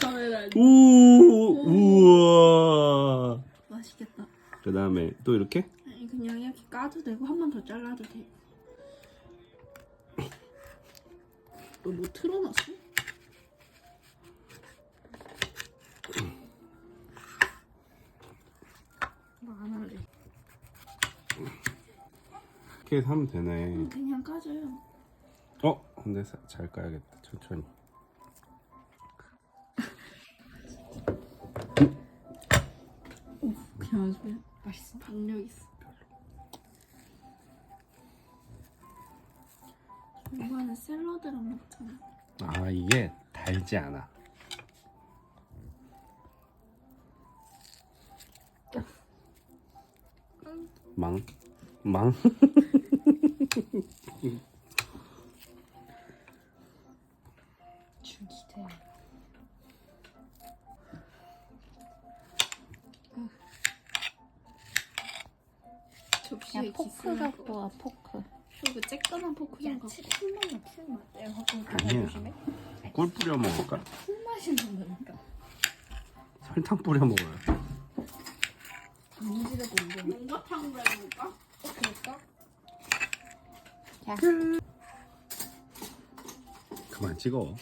카메라 우 우와. 맛있겠다. 그 다음에 또 이렇게 아니 그냥 이렇게 까도 되고 한 번 더 잘라도 돼. 너 뭐 틀어놨어? 나안 할래. 이렇게 해서 하면 되네. 그냥 까줘요. 어 근데 사- 잘 까야겠다 천천히. 그냥 맛있어. 박력 있어. 이거는 샐러드랑 먹잖아. 아 이게 달지 않아. 망 망. 죽이돼. 야 포크 갖고 와 포크. 그리고 쬐끄만 포크 좀 갖고. 풀맛. 내가 갖고 아니야. 꿀 뿌려 먹을까? 풀맛이 난다니까. 설탕 뿌려 먹어요. 단지라도 이거 용과탕으로 해볼까? 그럴까? 그만 찍어.